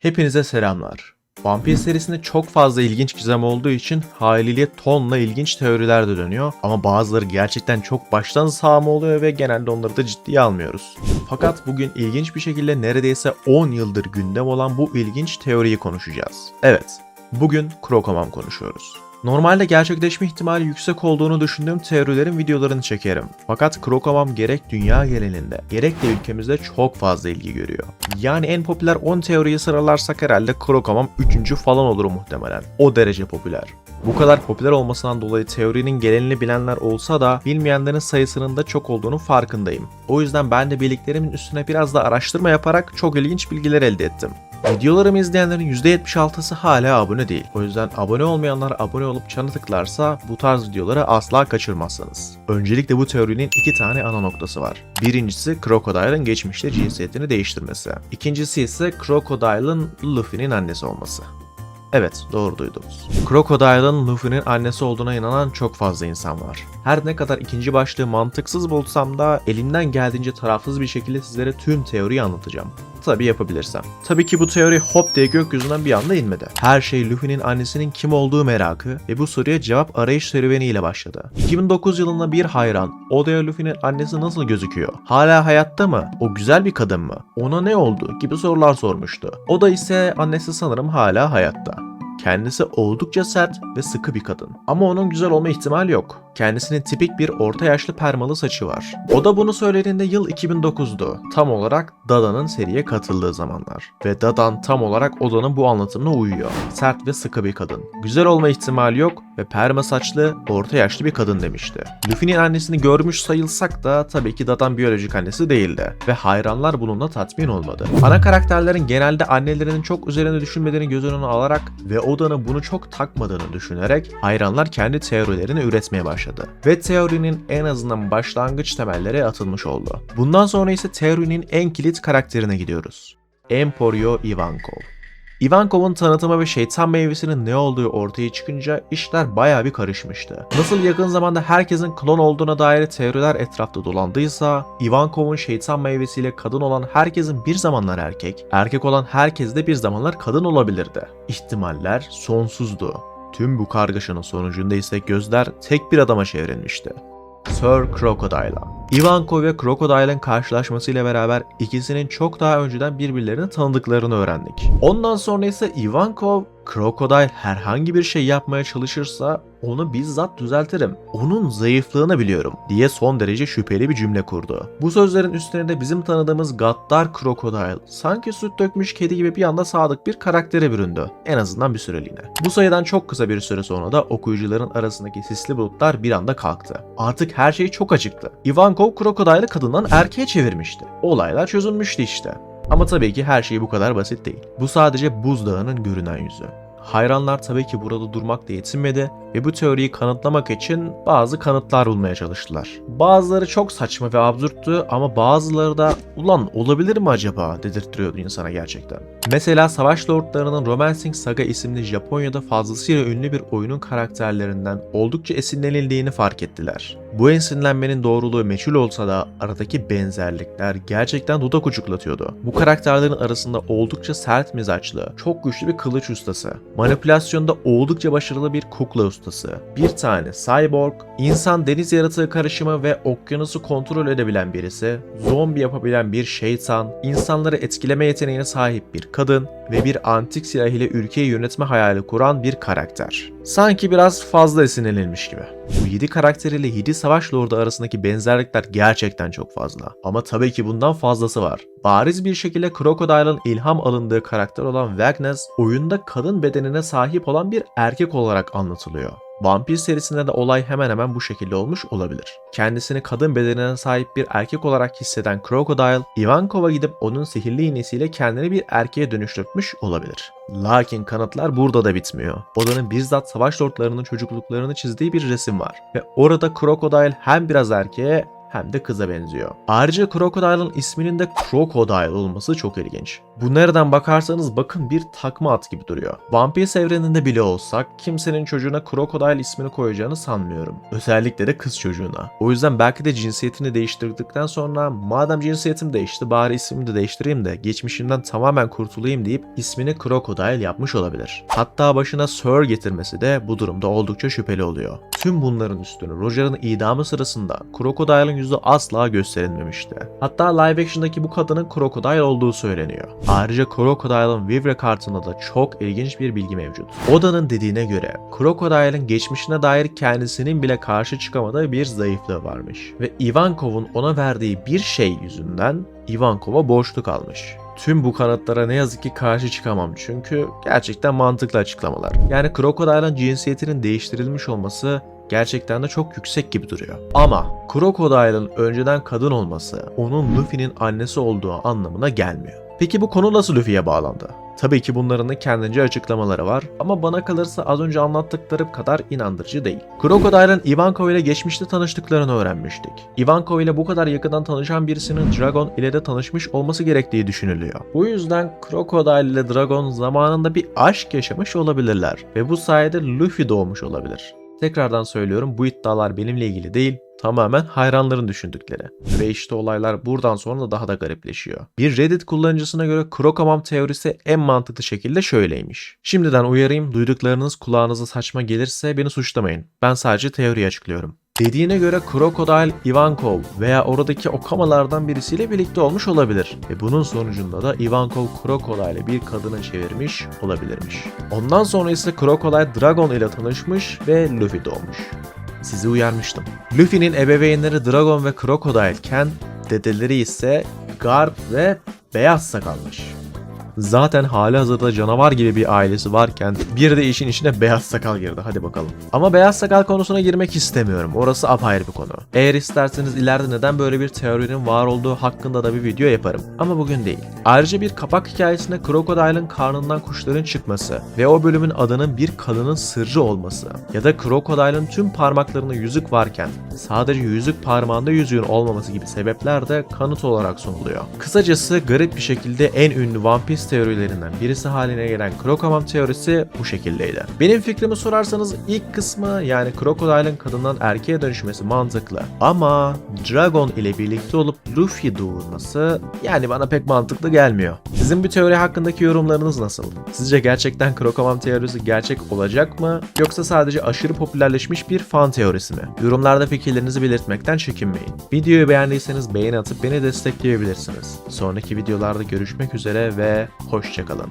Hepinize selamlar. Vampir serisinde çok fazla ilginç gizem olduğu için haliyle tonla ilginç teoriler de dönüyor ama bazıları gerçekten çok baştan sağma oluyor ve genelde onları da ciddiye almıyoruz. Fakat bugün ilginç bir şekilde neredeyse 10 yıldır gündem olan bu ilginç teoriyi konuşacağız. Evet, bugün Krokomam konuşuyoruz. Normalde gerçekleşme ihtimali yüksek olduğunu düşündüğüm teorilerin videolarını çekerim. Fakat Krokomam gerek dünya genelinde gerek de ülkemizde çok fazla ilgi görüyor. Yani en popüler 10 teoriyi sıralarsak herhalde Krokomam 3. falan olur muhtemelen. O derece popüler. Bu kadar popüler olmasından dolayı teorinin genelini bilenler olsa da bilmeyenlerin sayısının da çok olduğunu farkındayım. O yüzden ben de bildiklerimin üstüne biraz da araştırma yaparak çok ilginç bilgiler elde ettim. Videolarımı izleyenlerin %76'sı hala abone değil. O yüzden abone olmayanlar abone olup çanı tıklarsa bu tarz videoları asla kaçırmazsınız. Öncelikle bu teorinin iki tane ana noktası var. Birincisi Crocodile'ın geçmişte cinsiyetini değiştirmesi. İkincisi ise Crocodile'ın Luffy'nin annesi olması. Evet, doğru duydunuz. Crocodile'ın Luffy'nin annesi olduğuna inanan çok fazla insan var. Her ne kadar ikinci başlığı mantıksız bulsam da elimden geldiğince tarafsız bir şekilde sizlere tüm teoriyi anlatacağım. Tabi yapabilirsem. Tabii ki bu teori hop diye gökyüzünden bir anda inmedi. Her şey Luffy'nin annesinin kim olduğu merakı ve bu soruya cevap arayış serüveniyle başladı. 2009 yılında bir hayran, Oda'ya Luffy'nin annesi nasıl gözüküyor? Hala hayatta mı? O güzel bir kadın mı? Ona ne oldu? gibi sorular sormuştu. Oda ise annesi sanırım hala hayatta. Kendisi oldukça sert ve sıkı bir kadın. Ama onun güzel olma ihtimali yok. Kendisinin tipik bir orta yaşlı permalı saçı var. O da bunu söylediğinde yıl 2009'du. Tam olarak Dada'nın seriye katıldığı zamanlar. Ve Dadan tam olarak Oda'nın bu anlatımına uyuyor. Sert ve sıkı bir kadın. Güzel olma ihtimali yok ve perma saçlı, orta yaşlı bir kadın demişti. Luffy'nin annesini görmüş sayılsak da tabii ki Dadan biyolojik annesi değildi. Ve hayranlar bununla tatmin olmadı. Ana karakterlerin genelde annelerinin çok üzerine düşünmediğini göz önüne alarak ve Oda'nın bunu çok takmadığını düşünerek hayranlar kendi teorilerini üretmeye başladı. Ve teorinin en azından başlangıç temelleri atılmış oldu. Bundan sonra ise teorinin en kilit karakterine gidiyoruz. Emporio Ivankov. Ivankov'un tanıtımı ve şeytan meyvesinin ne olduğu ortaya çıkınca işler baya bir karışmıştı. Nasıl yakın zamanda herkesin klon olduğuna dair teoriler etrafta dolandıysa, Ivankov'un şeytan meyvesiyle kadın olan herkesin bir zamanlar erkek, erkek olan herkes de bir zamanlar kadın olabilirdi. İhtimaller sonsuzdu. Tüm bu kargaşanın sonucunda ise gözler tek bir adama çevrilmişti. Sir Crocodile'a. Ivankov ve Crocodile'ın karşılaşmasıyla beraber ikisinin çok daha önceden birbirlerini tanıdıklarını öğrendik. Ondan sonra ise Ivankov, Crocodile herhangi bir şey yapmaya çalışırsa onu bizzat düzeltirim. Onun zayıflığını biliyorum diye son derece şüpheli bir cümle kurdu. Bu sözlerin üstüne de bizim tanıdığımız gaddar Crocodile sanki süt dökmüş kedi gibi bir anda sadık bir karaktere büründü. En azından bir süreliğine. Bu sayıdan çok kısa bir süre sonra da okuyucuların arasındaki sisli bulutlar bir anda kalktı. Artık her şey çok açıktı. Ivankov Crocodile'ı kadından erkeğe çevirmişti. Olaylar çözülmüştü işte. Ama tabii ki her şey bu kadar basit değil. Bu sadece buzdağının görünen yüzü. Hayranlar tabii ki burada durmakla yetinmedi ve bu teoriyi kanıtlamak için bazı kanıtlar bulmaya çalıştılar. Bazıları çok saçma ve absürttü ama bazıları da ulan olabilir mi acaba dedirtiyordu insana gerçekten. Mesela Savaş Lordlarının Romancing Saga isimli Japonya'da fazlasıyla ünlü bir oyunun karakterlerinden oldukça esinlenildiğini fark ettiler. Bu esinlenmenin doğruluğu meçhul olsa da aradaki benzerlikler gerçekten dudak uçuklatıyordu. Bu karakterlerin arasında oldukça sert mizaçlı, çok güçlü bir kılıç ustası, manipülasyonda oldukça başarılı bir kukla ustası, bir tane cyborg, insan deniz yaratığı karışımı ve okyanusu kontrol edebilen birisi, zombi yapabilen bir şeytan, insanları etkileme yeteneğine sahip bir kadın ve bir antik silah ile ülkeyi yönetme hayali kuran bir karakter. Sanki biraz fazla esinlenilmiş gibi. Bu 7 karakter ile 7 savaş lordu arasındaki benzerlikler gerçekten çok fazla. Ama tabii ki bundan fazlası var. Bariz bir şekilde Crocodile'ın ilham alındığı karakter olan Wagnes, oyunda kadın bedenine sahip olan bir erkek olarak anlatılıyor. Vampir serisinde de olay hemen hemen bu şekilde olmuş olabilir. Kendisini kadın bedenine sahip bir erkek olarak hisseden Crocodile, Ivankov'a gidip onun sihirli iğnesiyle kendini bir erkeğe dönüştürmüş olabilir. Lakin kanıtlar burada da bitmiyor. Odanın bizzat savaş lordlarının çocukluklarını çizdiği bir resim var. Ve orada Crocodile hem biraz erkeğe hem de kıza benziyor. Ayrıca Crocodile'ın isminin de Crocodile olması çok ilginç. Bu nereden bakarsanız bakın bir takma at gibi duruyor. One Piece evreninde bile olsak kimsenin çocuğuna Crocodile ismini koyacağını sanmıyorum. Özellikle de kız çocuğuna. O yüzden belki de cinsiyetini değiştirdikten sonra madem cinsiyetim değişti bari ismimi de değiştireyim de geçmişimden tamamen kurtulayım deyip ismini Crocodile yapmış olabilir. Hatta başına Sir getirmesi de bu durumda oldukça şüpheli oluyor. Tüm bunların üstüne Roger'ın idamı sırasında Crocodile'ın yüzü asla gösterilmemişti. Hatta live action'daki bu kadının Crocodile olduğu söyleniyor. Ayrıca Crocodile'ın Vivre kartında da çok ilginç bir bilgi mevcut. Oda'nın dediğine göre Crocodile'ın geçmişine dair kendisinin bile karşı çıkamadığı bir zayıflığı varmış. Ve Ivankov'un ona verdiği bir şey yüzünden Ivankov'a borçlu kalmış. Tüm bu kanıtlara ne yazık ki karşı çıkamam çünkü gerçekten mantıklı açıklamalar. Yani Crocodile'ın cinsiyetinin değiştirilmiş olması gerçekten de çok yüksek gibi duruyor. Ama Crocodile'ın önceden kadın olması onun Luffy'nin annesi olduğu anlamına gelmiyor. Peki bu konu nasıl Luffy'ye bağlandı? Tabii ki bunların da kendince açıklamaları var ama bana kalırsa az önce anlattıklarım kadar inandırıcı değil. Crocodile'ın Ivankov ile geçmişte tanıştıklarını öğrenmiştik. Ivankov ile bu kadar yakından tanışan birisinin Dragon ile de tanışmış olması gerektiği düşünülüyor. Bu yüzden Crocodile ile Dragon zamanında bir aşk yaşamış olabilirler ve bu sayede Luffy doğmuş olabilir. Tekrardan söylüyorum bu iddialar benimle ilgili değil, tamamen hayranların düşündükleri. Ve işte olaylar buradan sonra da daha da garipleşiyor. Bir Reddit kullanıcısına göre Krokamam teorisi en mantıklı şekilde şöyleymiş. Şimdiden uyarayım duyduklarınız kulağınıza saçma gelirse beni suçlamayın. Ben sadece teoriyi açıklıyorum. Dediğine göre Crocodile Ivankov veya oradaki okamalardan birisiyle birlikte olmuş olabilir. Ve bunun sonucunda da Ivankov Crocodile'i bir kadına çevirmiş olabilirmiş. Ondan sonra ise Crocodile Dragon ile tanışmış ve Luffy doğmuş. Sizi uyarmıştım. Luffy'nin ebeveynleri Dragon ve Crocodile iken dedeleri ise Garp ve Beyaz Sakalmış. Zaten hali hazırda canavar gibi bir ailesi varken bir de işin içine beyaz sakal girdi hadi bakalım. Ama beyaz sakal konusuna girmek istemiyorum. Orası apayrı bir konu. Eğer isterseniz ileride neden böyle bir teorinin var olduğu hakkında da bir video yaparım. Ama bugün değil. Ayrıca bir kapak hikayesinde Crocodile'ın karnından kuşların çıkması ve o bölümün adının bir kadının sırrı olması ya da Crocodile'ın tüm parmaklarında yüzük varken sadece yüzük parmağında yüzüğün olmaması gibi sebepler de kanıt olarak sunuluyor. Kısacası garip bir şekilde en ünlü One Piece teorilerinden birisi haline gelen Krokamam teorisi bu şekildeydi. Benim fikrimi sorarsanız ilk kısmı yani Crocodile'ın kadından erkeğe dönüşmesi mantıklı. Ama Dragon ile birlikte olup Luffy doğurması yani bana pek mantıklı gelmiyor. Sizin bu teori hakkındaki yorumlarınız nasıl? Sizce gerçekten Krokamam teorisi gerçek olacak mı? Yoksa sadece aşırı popülerleşmiş bir fan teorisi mi? Yorumlarda fikirlerinizi belirtmekten çekinmeyin. Videoyu beğendiyseniz beğeni atıp beni destekleyebilirsiniz. Sonraki videolarda görüşmek üzere ve hoşçakalın.